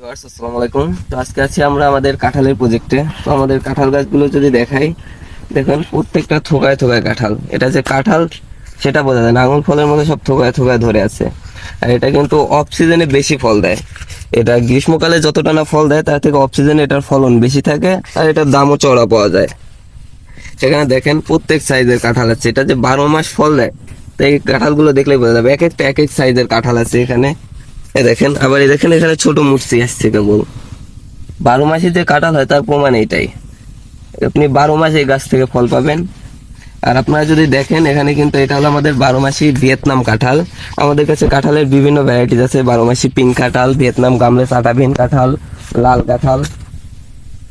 আসসালামু আলাইকুম। তো আজকে আছি আমরা আমাদের কাঁঠালের প্রজেক্টে তো আমাদের কাঁঠাল গাছগুলো যদি দেখাই, দেখুন, প্রত্যেকটা থোকায় থোকায় কাঁঠাল। এটা যে কাঁঠাল, সেটা বোঝা যায় না। আঙুল ফলের মধ্যে সব থোকায় থোকায় ধরে আছে। আর এটা কিন্তু বেশি ফল দেয়। এটা গ্রীষ্মকালে যতটা না ফল দেয়, তার থেকে অফ এটার ফলন বেশি থাকে আর এটার দামও চড়া পাওয়া যায়। সেখানে দেখেন, প্রত্যেক সাইজের কাঁঠাল আছে। এটা যে বারো মাস ফল দেয়, তো এই কাঁঠালগুলো দেখলেই বোঝা যাবে, এক একটা এক এক সাইজের কাঁঠাল আছে এখানে। দেখেন, আবার দেখেন এখানে ছোট মূর্তি আসছে কেবল। বারো মাসে যে কাঁঠাল হয়, তার প্রমাণ এইটাই আপনি বারো মাস এই গাছ থেকে ফল পাবেন। আর আপনারা যদি দেখেন, এখানে কিন্তু এটা হলো আমাদের বারো মাসি ভিয়েতনাম কাঁঠাল। আমাদের কাছে কাঁঠালের বিভিন্ন ভ্যারাইটিস আছে। বারো মাসি পিঙ্ক কাঁঠাল, ভিয়েতনাম গামলে সাটাবিন কাঁঠাল, লাল কাঁঠাল।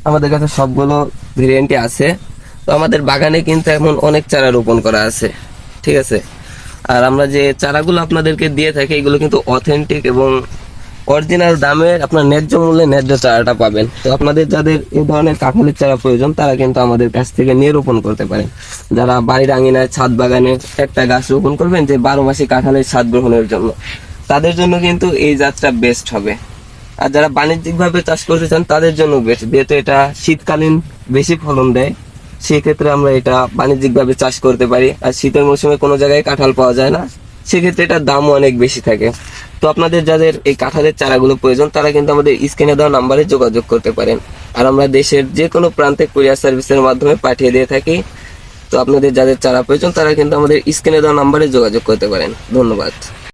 আমাদের কাছে সবগুলো ভেরিয়েন্টই আছে। তো আমাদের বাগানে কিন্তু এমন অনেক চারা রোপণ করা আছে। ঠিক আছে? আর আমরা যে চারাগুলো আপনাদেরকে দিয়ে থাকি, এগুলো কিন্তু অথেন্টিক এবং অরিজিনাল দামে আপনার ন্যায্য মূল্যে ন্যায্য চারাটা পাবেন। তো আপনাদের যাদের এই ধরনের কাঁঠালের চারা প্রয়োজন, তারা কিন্তু আমাদের কাছ থেকে নিয়ে রোপণ করতে পারেন। যারা বাড়ির আঙিনায় ছাদ বাগানে একটা গাছ রোপণ করবেন, যে বারো মাসে কাঁঠালের স্বাদ গ্রহণের জন্য। তাদের জন্য কিন্তু এই জাতটা বেস্ট হবে। আর যারা বাণিজ্যিকভাবে চাষ করতে চান, তাদের জন্য বেস্ট যেহেতু এটা শীতকালীন বেশি ফলন দেয় সেক্ষেত্রে আমরা এটা বাণিজ্যিকভাবে চাষ করতে পারি। আর শীতের মৌসুমে কোনো জায়গায় কাঁঠাল পাওয়া যায় না। সেক্ষেত্রে এটার দামও অনেক বেশি থাকে। তো আপনাদের যাদের এই কাঁঠালের চারাগুলো প্রয়োজন, তারা কিন্তু আমাদের স্ক্রিনে দেওয়া নাম্বারে যোগাযোগ করতে পারেন। আর আমরা দেশের যে কোনো প্রান্তে কুরিয়ার সার্ভিসের মাধ্যমে পাঠিয়ে দিয়ে থাকি। তো আপনাদের যাদের চারা প্রয়োজন, তারা কিন্তু আমাদের স্ক্রিনে দেওয়া নাম্বারে যোগাযোগ করতে পারেন। ধন্যবাদ।